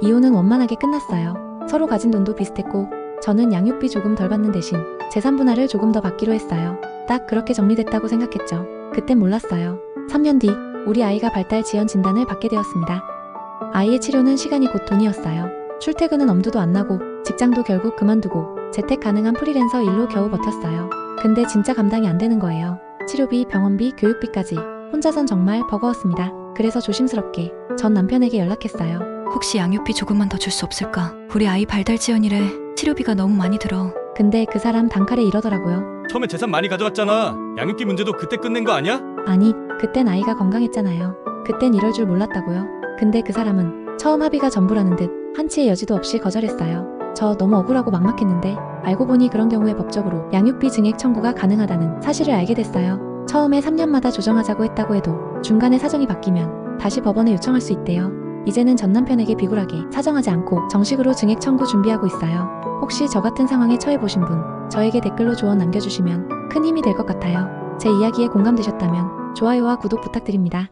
이혼은 원만하게 끝났어요. 서로 가진 돈도 비슷했고 저는 양육비 조금 덜 받는 대신 재산 분할을 조금 더 받기로 했어요. 딱 그렇게 정리됐다고 생각했죠. 그땐 몰랐어요. 3년 뒤 우리 아이가 발달 지연 진단을 받게 되었습니다. 아이의 치료는 시간이 곧 돈이었어요. 출퇴근은 엄두도 안 나고 직장도 결국 그만두고 재택 가능한 프리랜서 일로 겨우 버텼어요. 근데 진짜 감당이 안 되는 거예요. 치료비, 병원비, 교육비까지 혼자선 정말 버거웠습니다. 그래서 조심스럽게 전 남편에게 연락했어요. 혹시 양육비 조금만 더 줄 수 없을까? 우리 아이 발달 지연이래. 치료비가 너무 많이 들어. 근데 그 사람 단칼에 이러더라고요. 처음에 재산 많이 가져왔잖아. 양육비 문제도 그때 끝낸 거 아니야? 아니, 그땐 아이가 건강했잖아요. 그땐 이럴 줄 몰랐다고요. 근데 그 사람은 처음 합의가 전부라는 듯 한치의 여지도 없이 거절했어요. 저 너무 억울하고 막막했는데 알고 보니 그런 경우에 법적으로 양육비 증액 청구가 가능하다는 사실을 알게 됐어요. 처음에 3년마다 조정하자고 했다고 해도 중간에 사정이 바뀌면 다시 법원에 요청할 수 있대요. 이제는 전 남편에게 비굴하게 사정하지 않고 정식으로 증액 청구 준비하고 있어요. 혹시 저 같은 상황에 처해 보신 분 저에게 댓글로 조언 남겨주시면 큰 힘이 될 것 같아요. 제 이야기에 공감되셨다면 좋아요와 구독 부탁드립니다.